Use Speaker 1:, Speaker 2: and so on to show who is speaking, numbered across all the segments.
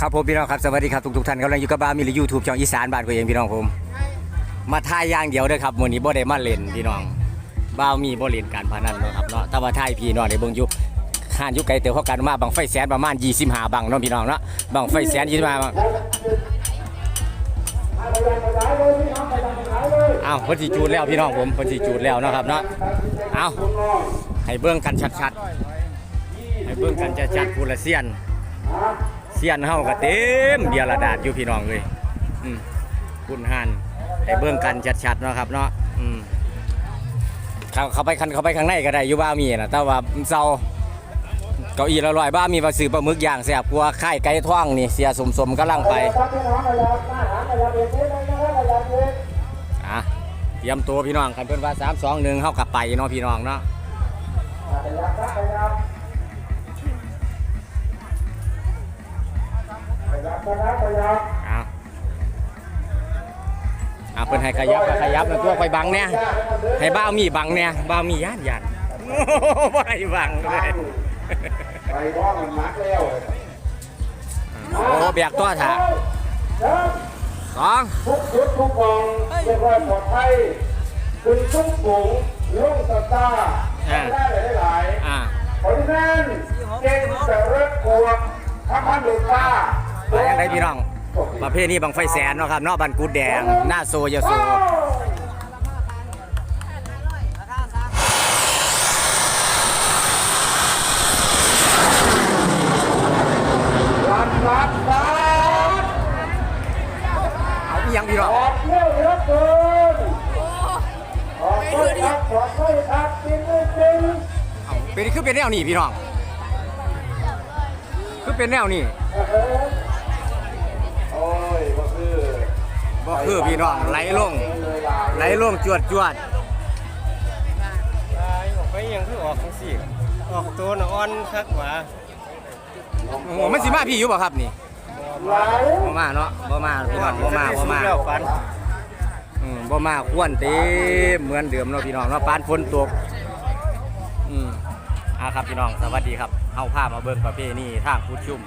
Speaker 1: ครับผมพี่น้องครับสวัสดีครับทุกทุกท่านกำลังอยู่กับบ้ามีหรือยูทูบช่องอีสานบ้านกูเองพี่น้องผม มาท่ายอย่างเดียวเด้อครับมื้อนี้บ่ได้มาเล่นพี่น้องบ้ามีบ่เล่นการพนันเนาะครับเนาะแต่ว่าท่ายพี่น้องในเบิ่งอยุคห้านอยุคไกลเต๋อเขากันมาบังไฟแสนประมาณ25บังเนาะพี่น้องเนาะบังไฟแสน25บังอ้าเพิ่นสิจูดแล้วพี่น้องผมเพิ่นสิจูดแล้วเนาะครับเนาะเอาให้เบิ่งกันชัดๆให้เบิ่งกันชัดๆผู้ละเซียน เสียนเฮาก็เต็มเบียระดาษอยู่พี่น้องเลยอืมคุณหันให้เบิ่งกันชัดๆเนาะครับเนาะอืมเขาเขาไปคันเขาไปข้างในก็ได้อยู่บ้ามีนะแต่ว่าเซาเก้าอี้ละร้อยบ้ามีว่าซื้อปลาหมึกย่างแซ่บกว่าไข่ไก่ท่องนี่เสียสมสมกำลังไปอะเตรียมตัวพี่น้องกันเพิ่อนว่า3 2 1เฮากลับไปเนาะพี่น้องเนาะ เอาเอาเพิ่นให้ขยับก็ขยับนะตัวคอยบังเนี่ยให้บ้าวมีบังเนี่ยบ้าวมีย่านย่านโอ้โหบ่ให้บังเลย
Speaker 2: ไปว่ามันมักแล้ว
Speaker 1: โอ้แบกตัวถาสอง
Speaker 2: ทุกชุดทุกกองเรียกว่าปลอดภัยคุณทุกฝูงลุงตาตาทำได้หลาย
Speaker 1: อ่า
Speaker 2: ๆคนนั้นเก่งแต่เลิกกลัวทำพันดุฟ้า
Speaker 1: ไปยังไงพี่น้องประเภทนี้บังไฟแสนเนาะครับเนาะบันกุดแดง หน้าโซยาโซเอาอีหยังพี่น้อง
Speaker 2: ออกเที่ยวเหลือเกินออกไปครับปลอดภัยครับจริงจริง
Speaker 1: เอาเป็นคือเป็นแนวนี้พี่น้อง คือเป็นแนวนี้ บ่คือพี่น้องไหลลงไหลลงจวดจวด
Speaker 3: ตายออกไปยังคือออกจังสี่ออกตัวน่ะอ่อนคักหว่า
Speaker 1: โอ้โหมันสิมาพี่อยู่บ่ครับนี่
Speaker 2: ไหล
Speaker 1: บ่มาเนาะบ่มาพี่น้องบ่มาบ่มา
Speaker 3: แล้วฟัน
Speaker 1: อืมบ่มาควนเต็มเหมือนเดิมเนาะพี่น้องเนาะปานฝนตกอืมอ่าครับพี่น้องสวัสดีครับเฮาพามาเบิ่งประเพณีทางพุทธชุม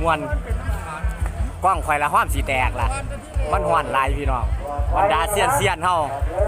Speaker 1: มวน กล้องข่อยละห้อมสีแตกล่ะมันฮ้อนลายพี่น้องบรรดาเซียนเซียนเฮา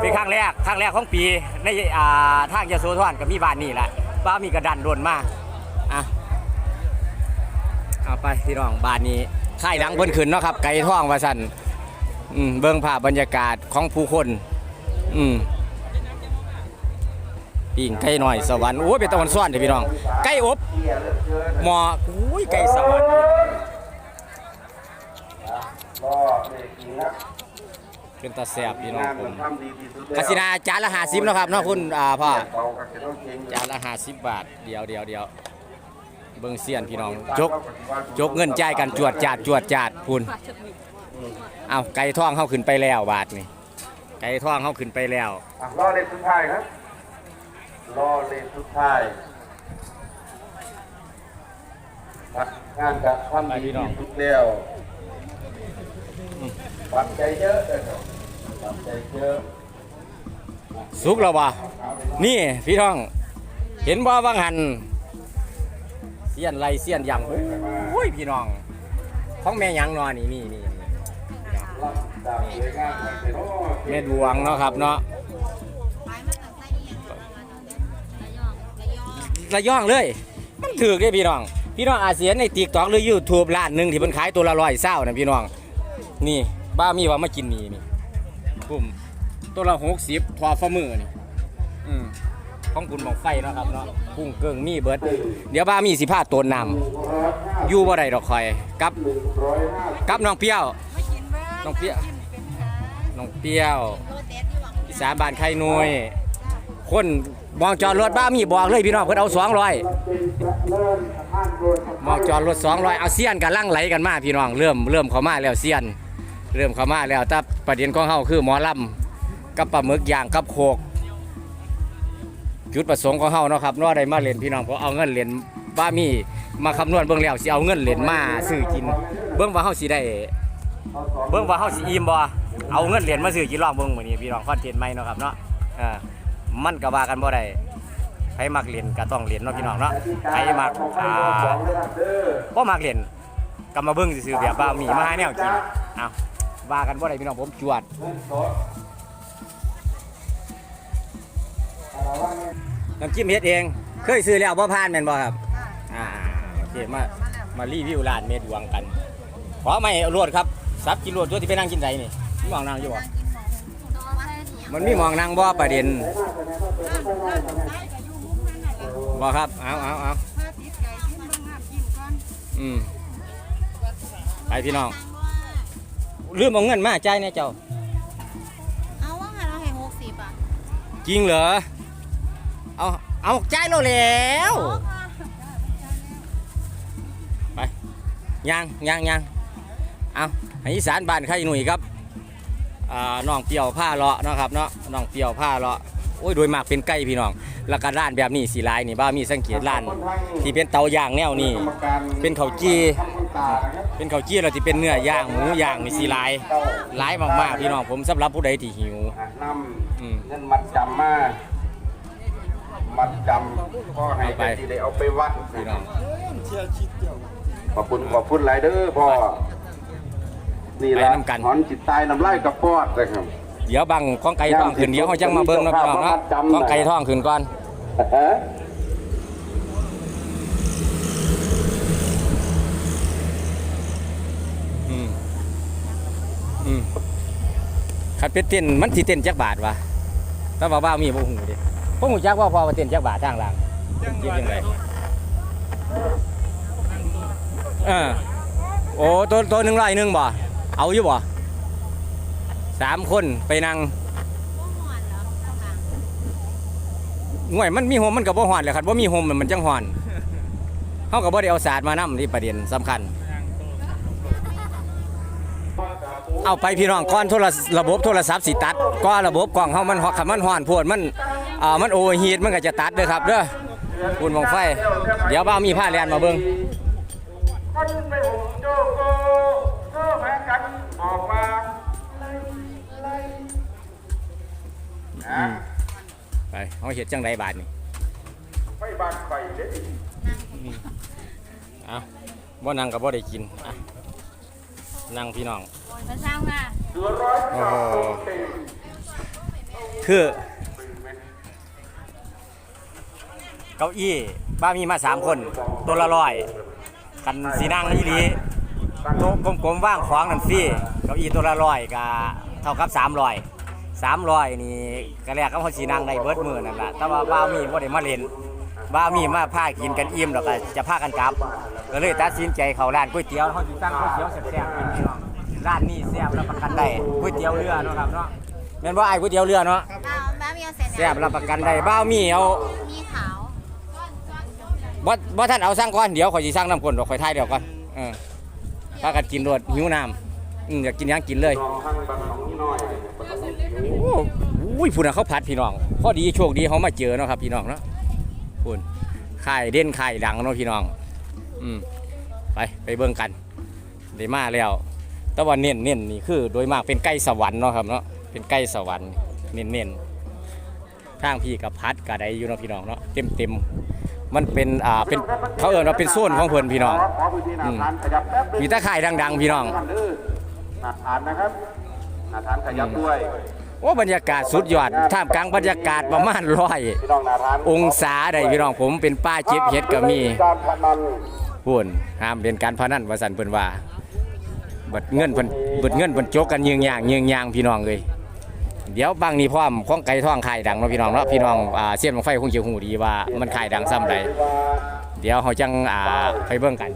Speaker 1: เป็นครั้งแรกครั้งแรกของปีในอ่าทางยโสธรก็มีบ้านนี่แหละบ้ามีกระดันโดนมากอะเอาไปพี่น้องบ้านนี้ค่ายหลังเพิ่นขึ้นเนาะครับไก่ท่องว่าซั่นอืมเบิ่งภาพบรรยากาศของผู้คน อืมปิ่งไก่หน่อยสวรรค์โอ้เป็นตะวันซ้อนเด้อพี่น้องไก่อบหมออุ้ยไก่สวรรค์
Speaker 2: ก็เด็กนะ
Speaker 1: เป็นตาแซ่บพี่น้อง
Speaker 2: งาน
Speaker 1: ผ
Speaker 2: มัน
Speaker 1: ม
Speaker 2: ทำดีที่สุด
Speaker 1: กสินาจานละ50เนาะครับเนาะคุณอ่าพ่อ
Speaker 2: เขาก็จะต้องเก่ง
Speaker 1: จานละ50บาทเดียวเดียวเดียวเบิ่งเสียนพี่น้องจกจกเงินจ่ายกันจวดจาดจวดจาดพุ่นเอาไก่ทองเฮาขึ้นไปแล้วบาทนี่ไก่ทองเฮาขึ้นไปแล้ว
Speaker 2: อะรอเลนสุดท้ายครับรอเลนสุดท้ายครับงานจะทำดีที่สุดแล้ว ปัจจัยเยอะเลยครับปัจจัยเยอะ
Speaker 1: สุกแล้วบ่นี่พี่ท้อง เห็นบ่ว่างหันเสียนไรเสียนยำโอ้ยพี่น้อง ของแม่ยังนอนนี่นี่นี่
Speaker 2: รับดาวสวยงามมันเป็นโอ้
Speaker 1: แม่ดวงเนาะครับเนาะระย่องเลย มันถือได้พี่น้อง พี่น้องอาเซียนในติ๊กต็อกหรือยูทูบร้านหนึ่งที่มันขายตัวละร้อยเศร้านะพี่น้อง นี่ บ้ามีว่ามากินนี่นี่ปุ่มตัวละหกสิบทอฟ้ามือนี่อืมของคุณบอกไฟเนาะครับเนาะกุ้งเกิงมีเบิดเดี๋ยวบ้ามีสิพาตัวนำอยู่บ่ได้ดอกคอยกับกับน้องเปรี้ยว น้องเปรี้ยว น้องเปรี้ยวอีสานบ้านไข่นุยคนมองจอดรถบ้ามีบอกเลยพี่น้องเพิ่นเอาสองร้อยมองจอดรถสองร้อยเอาเสี้ยนกันลั่งไหลกันมาพี่น้องเริ่มเริ่มเข้ามาแล้วเสี้ยน เริ่มเข้ามาแล้วแต่ประเด็นของเฮาคือหมอลำกับปลาหมึกย่างกับโคกจุดประสงค์ของเฮาเนาะครับนาะได้มาเล่นพี่น้องเพราะเอาเงินเล่นบ้ามีมาคำนวณเบิ่งแล้วสิเอาเงินเล่นมาซื้อกิน เบิ่งว่าเฮาสิได้ เบิ่งว่าเฮาสิอิ่มบ่เอาเงินเหรียญมาซื้อกินลองเบิ่งมื้อนี้พี่น้องคอนเทนต์ใหม่เนาะครับเนาะเออมันก็ว่ากันบ่ได้ไผมักเหรียญก็ต้องเหรียญเนาะพี่น้องเนาะไผมักอ่าบ่มักเหรียญก็มาเบิ่งซื่อๆแบบว่ามีมาหาแนวกินอ้าว ว่ากันบ่ได้พี่น้องผมจวด
Speaker 2: เงินสดเอาละว่าไง
Speaker 1: น้ำจิ้มเฮ็ดเอง เคยซื้อแล้วบ่ผ่านแม่นบ่ครับอ่าโอเคมามารีวิวร้านเมดวงกัน ขอไม่รวดครับซับกินรวดตัวที่ไปนั่งกินไสนี่มีหมองนั่งอยู่บ่มันมีหมองนั่งบ่ประเด็นบ่ครับเอาเอาเอาอืมไปพี่น้อง ลืมเอาเงินมาจ่ายแน่เจ้า
Speaker 4: เอาว่าไงเราเห็นหกสิบอะ
Speaker 1: จริงเหรอ เอา เอาจ่ายเราแล้วไปย่างย่างย่างเอาให้อีสานบ้านใครหนุ่ยครับอ่าน้องเปรียวผ้าเลาะเนาะครับเนาะน้องเปรียวผ้าเลาะโอ้ยโดยมากเป็นไก่พี่น้องแล้วก็ร้านแบบนี้สีลายนี่บ้ามีสังเกตร้าน ที่เป็นเตาย่างแนวนี้
Speaker 2: กรรมการ
Speaker 1: เป็นข้าวจี้
Speaker 2: ทำคุณตานะครับ
Speaker 1: เป็นข้าวจี้เราที่เป็นเนื้อย่างหมูย่างนี่สีลายหลายมากๆพี่น้องผมสำหรับผู้ใดที่หิว
Speaker 2: น
Speaker 1: อืมำ
Speaker 2: เงินมัดจำมามัดจำพ่อให้
Speaker 1: เอาไป
Speaker 2: ไปที่ได้เอาไปวัด
Speaker 1: พี่น้อง
Speaker 2: ขอบคุณขอบคุณหลายเด้อพ่อนี่แหละ
Speaker 1: ไปนำกัน
Speaker 2: หอนจิตตายน้ำลายกระปอดนะครับ
Speaker 1: เดี๋ยวบังของไก่ท่องขึ้นเดี๋ยวเขาจังมาเบิ่งเนาะพี่น้องเนาะของไก่ท่องขึ้นก่อน
Speaker 2: ฮะ
Speaker 1: อืมอืม คันเป็นเต้นมันสิเต้นจักบาทวะถ้าว่าบ้ามีบ่หูดิผมหูจักว่าพอว่าเต้นจักบาททางหลังคิดยังไงเออโอ้ตัวตัวหนึ่งร้อยหนึ่งบ่เอาอยู่บ่สามคนไปนั่ง
Speaker 4: พวกหอนเหรอข้างหลัง
Speaker 1: ห่วยมันมีโฮมมันก็บ่ฮ้อนแหละครับบ่มีโฮมมันจังฮ้อนเฮาก็บ่ได้เอาศาสตร์มานำที่ประเด็นสำคัญ เอาไปพี่น้องก่อนโทรศระบบโทรศัพท์สิตัดก็ระบบกล้องเฮามันฮอคันมันฮ้อนโพดมันอ่ามันโอเวอร์ฮีทมันก็จะตัดเด้อครับเด้อคุณมองไฟ เดี๋ยวบ่าวมีผ้าแลนมาเบิ่ง
Speaker 2: คนไปหุมโจโกโซแพ้กันออกมาไล่ไล่นะ
Speaker 1: ไปเฮาเฮ็ดจังไดบาดนี้
Speaker 2: ไฟบานไฟเด้อ
Speaker 1: เอาบ่นั่งก็บ่ได้กินอะนั่งพี่น้อง
Speaker 4: พระเจ้าค่ะ
Speaker 2: อร้อยเต็ม
Speaker 1: คือ เก้าอี้บ้ามีมาสามคน ตัวละร้อย กันสีนั่งอีหลีโต๊ะกลมๆว่างของนั่นฟรีเก้าอี้ตัวละร้อยก็เท่ากับสามร้อยสามร้อยนี่ก็แรกก็พอสีนั่งในเบิร์ดมือนั่นแหละแต่ว่าบ้ามีบ่ได้มาเล่นบ้ามีมาพากินกันอิ่มแล้วก็จะพากันกลับ ก็เลยตัดสินใจเข้าร้านก๋วยเตี๋ยวเขาสิตั้งก๋วยเตี๋ยวแซ่บๆกินพี่น้อง ร้านนี้แซ่บรับประกันได้ก๋วยเตี๋ยวเรือเนาะครับเนาะแม่นบ่ไอ้ายก๋วยเตี๋ยวเรือเนาะ
Speaker 4: เอาบ้ามีเอาเสร็จ
Speaker 1: แซ่บรับประกันได้บ้าวมีเอา
Speaker 4: มีขาว
Speaker 1: บ่บ่ท่านเอาสั่งก่อนเดี๋ยวข่อยสิสั่งน้ำข้นดอกข่อยทายเดี๋ยวก่อนเออพากันกินรวดหิวน้ำอืมอยากกินหยังกินเลย
Speaker 2: ลองทั้งบางของน้อย
Speaker 1: โอ้อุ้ยพุ่นน่ะเขาผัดพี่น้องพอดีโชคดีเขามาเจอเนาะครับพี่น้องเนาะพุ่นค่ายเด่นค่ายดังเนาะพี่น้อง อืมไปไปเบิ่งกันได้มาแล้ว แต่ว่าเน้นเน้นนี่คือ โดยมากเป็นไก่สวรรค์เนาะครับเนาะเป็นไก่สวรรค์เน้นเน้นทางพี่กับพัดกับไดอยู่เนาะพี่น้องเนาะเต็มเต็มๆมันเป็นอ่าเป็นเขาเอิ้นว่าเป็นโซนของเพิ่นพี่น้อง
Speaker 2: ขอพื้นที่หน้าทานขยับแป๊บนึง
Speaker 1: มีตะข่ายดัง ๆ พี่น้อง
Speaker 2: หน้าทานนะครับหน้าทานขยับด้วย
Speaker 1: โอ้บรรยากาศสุดยอดท่ามกลางบรรยากาศประมาณร้อย
Speaker 2: พี่น้องหน้าทาน
Speaker 1: องศาใดพี่น้องผมเป็นป้าเจ็บเฮ็ดก็มี
Speaker 2: การพนัน
Speaker 1: พูนห้ามเล่นการพนันว่าสันเพิ่นว่า เบิดเงินเพิ่นเบิดเงินเพิ่นโจกกันยิงยางยิงยางพี่น้องเลยเดี๋ยวบางนี้พร้อมข้องไก่ท่องขายดังเนาะพี่น้องเนาะพี่น้องอ่าเสียนบังไฟคงจะหูดีว่ามันขายดังซ้ำใดเดี๋ยวเขาจังอ่าไปเบิ่งกัน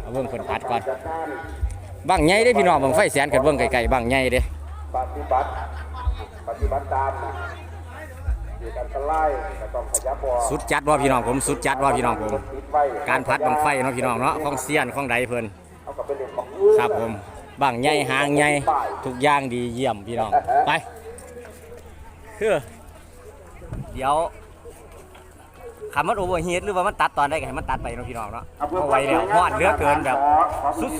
Speaker 1: เอาเบิ่งเพิ่นพัดก่อนบางใหญ่เด้พี่น้องบังไฟแสนกันเบิ่งไกลๆบางใหญ่เด้
Speaker 2: ปฏิบัติปฏิบัติตามอยู่กันตะไล่ก็ต้องขยับบ่
Speaker 1: สุดจัดว่าพี่น้องผมสุดจัดว่าพี่น้องผม การพัดบังไฟเนาะพี่น้องเนาะของเสียนของใดเพิ่น
Speaker 2: เอาก็เป็นเรื่องของอื่น
Speaker 1: ครับผมบางใหญ่หางใหญ่ทุกอย่างดีเยี่ยมพี่น้องไปคือเดี๋ยวคำมันโอเวอร์ฮีทหรือว่ามันตัดตอนได้ก็ให้มันตัดไปเนาะพี่น้องเนาะเพราะไว้แล้วฮอดเหลือเกินแบบ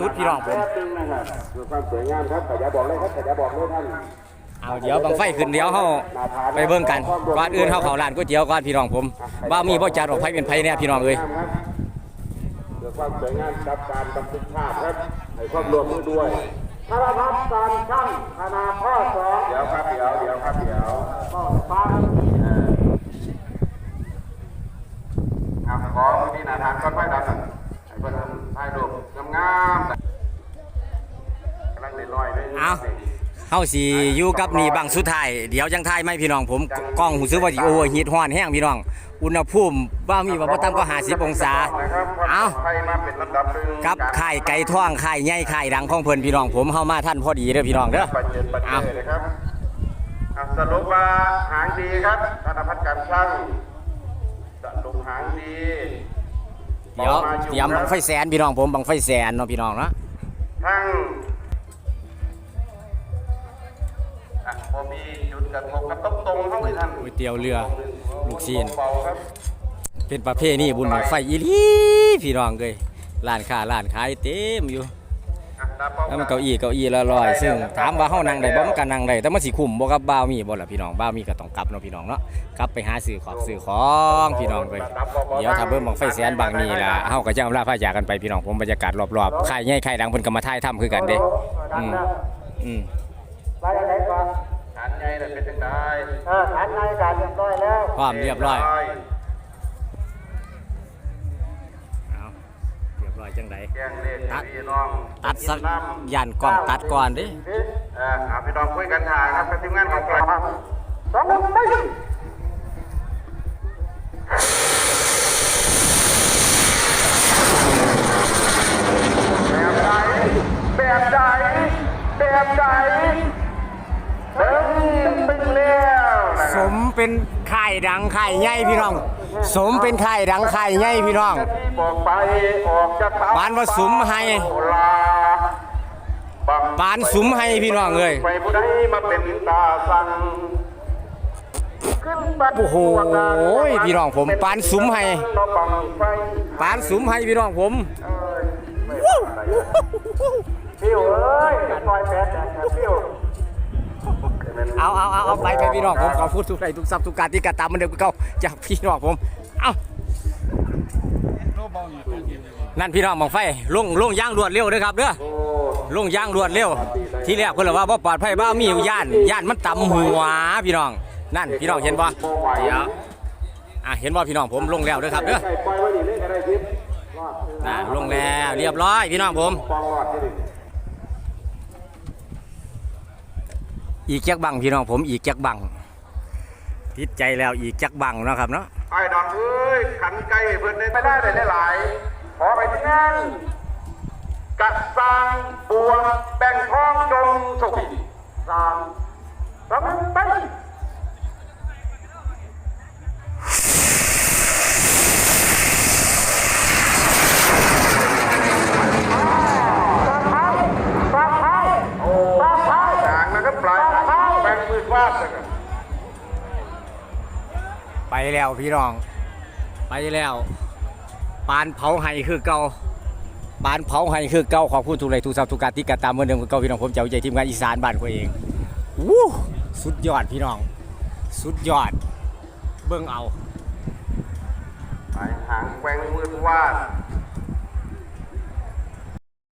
Speaker 1: สุดๆพี่น้องผม
Speaker 2: แป๊บนึงนะครับเพื่อความสวยงามครับขยับบอกเลยครับขยับบอกเลยท่าน
Speaker 1: เอาเดี๋ยวบังไฟขึ้นเดี๋ยวเฮาไปเบิ่งกันก่อนอื่นเฮาเข้าร้านก๋วยเตี๋ยวก่อนพี่น้องผมบ่ามีบ่จัดออกไผเป็นไผแน่พี่น้องเอ้ย
Speaker 2: เพื่อพื่อ ความสวยงามกับการบันทึกภาพครับให้ความร่วมมือด้วยคารพัฒการช่างคณะข้อสองเดี๋ยวครับเดี๋ยวเดี๋ยวครับเดี๋ยวข้อฟังอ่าขอที่หนาทางก็ค่อยดันให้เพื่อนถ่ายรูปงามๆกำลังเล่นน้อยเลย
Speaker 1: เอา เฮาสิอยู่กับนี่บังสุดท้ายเดี๋ยวจังทายไหมพี่น้องผมกล้องหูซื้อว่าสิโอ้ฮีทฮ้อนแห้งพี่น้อง อุณหภูมิว่ามีว่าบ่ต่ำกว่า50องศาเอา
Speaker 2: ใครมาเป็นลำดับหนึ่ง
Speaker 1: กับไข่ไก่ท่องไข่ใหญ่ไข่ดังของเพิ่นพี่น้องผมเฮามาท่านพอดีเด้อพี่น้องเด้อ
Speaker 2: ปัจเจนปัจเจ
Speaker 1: เอา
Speaker 2: นเลยครับอะสรุปว่าหางดีครับธนพัฒน์การช่างสรุปหางดี
Speaker 1: เดี๋ยวเตรียมบังไฟแสนพี่น้องผมบังไฟแสนเนาะพี่น้องเนาะ
Speaker 2: ทั้ง มีจุดกระทบกระตบตรงเข้าไปท่าน
Speaker 1: ก๋วยเตี๋ยวเรือลูกชิ้น
Speaker 2: เบาครับ
Speaker 1: เป็นประเภทนี้บุญบังไฟอีหลีพี่น้องเอ้ยร้านค้าร้านขายเต็มอยู่
Speaker 2: ตาเป้า
Speaker 1: แล้วมันเก้าอี้เก้าอี้ละร้อยซึ่งถามว่าเฮานั่งได้บ่มันก็นั่งได้แต่มันสิคุ้มบ่กับบ่าวมีบ่ล่ะพี่น้องบ่าวมีก็ต้องกลับเนาะพี่น้องเนาะกลับไปหาซื้อของซื้อของพี่น้องไปเดี๋ยวถ้าเบิ่งบังไฟแสนบางนี้ล่ะเฮาก็จะอำลาพาจากกันไปพี่น้องผมบรรยากาศรอบๆค่ายใหญ่ค่ายดังเพิ่นก็มาถ่ายทำคือกันเด้อืมอืม
Speaker 2: ไปไหนก่อนฐานใหญ่น่ะ เป็นจังได
Speaker 3: เออฐานในการเรียบร้อยแล้ว
Speaker 1: พร้อมเรียบร้อยเอาเรียบร้อยจังได
Speaker 2: แจ้งเลขให้พี่น้อง
Speaker 1: ตัดสักย่านกล้องตัดก่อนเด้
Speaker 2: เอ่อหาพี่น้องคุยกันทางครับกับทีมงานของเราสองคนไปแบบใดแบบใดแบบใดตึ้งตึ้งแล้วนะ
Speaker 1: สม เป็นค่ายดังค่ายใหญ่พี่น้อง สมเป็นค่ายดังค่ายใหญ่พี่น้อง
Speaker 2: ที่บอกไปออกจากเท้
Speaker 1: ปานว่าสุมให้
Speaker 2: โอลาบัง
Speaker 1: ปานสุมให้พี่น้องเอ้ย
Speaker 2: ไปผู้ใดมาเป็นตาสั่งขึ้นบัด
Speaker 1: โอ้โหพี่น้องผมปานสุมให้
Speaker 2: มาบังไฟ
Speaker 1: ปานสุมให้พี่น้องผม
Speaker 2: เอ้ยไม่ว่าอะไรอะฟิวเอ้ยปล่อยแปดแดดนะฟิว
Speaker 1: เอาเอาเอาเอาไปไปพี่น้องผมขอพูดทุกไรทุกทรัพย์ทุกการที่กระตามมันเดิมเก่าจากพี่น้องผม เอานั่นพี่น้องบังไฟลงลงย่างรวดเร็วเด้อครับเด้อลงย่างรวดเร็ว ที่แรกเพิ่นเลยว่าบ่ปลอดภัยบ้ามีอยู่ย่านย่านมันต่ำหัวพี่น้อง นั่นพี่น้องเห็นบ่เดี๋ยวอะเห็นบ่พี่น้องผมลงแล้วเด้อครับเด้อ
Speaker 2: ไก่ปล่อยไว้นี่เล่นอะไรทิพย์รอด
Speaker 1: น่ะลงแล้วเรียบร้อยพี่น้องผม
Speaker 2: อี
Speaker 1: กจักบังพี่น้องผมอีกจักบังติดใจแล้วอีกจักบังนะครับเนาะ
Speaker 2: ไอ้ดอกเอ้ยขันไก่เพื่อนได้ไม่ได้เลยหลายขอไปที่นั่นกัดสร้างบัวแบ่งทองจงสุขีสร้างสำเร็จไปาดเลยครับ
Speaker 1: ไปแล้วพี่น้อง ไปแล้วปานเผาไห้คือเก่าปานเผาไห้คือเก่าขอบคุณทุกไรทุกทรัพย์ทุกการที่กระตามเหมือนเดิมคือเก่าพี่น้องผมเจ้าใจทีมงานอีสานบ้านตัวเองวู้สุดยอดพี่น้อง สุดยอด เบิ่งเอา
Speaker 2: ปลายหางแบ่งมือฟาด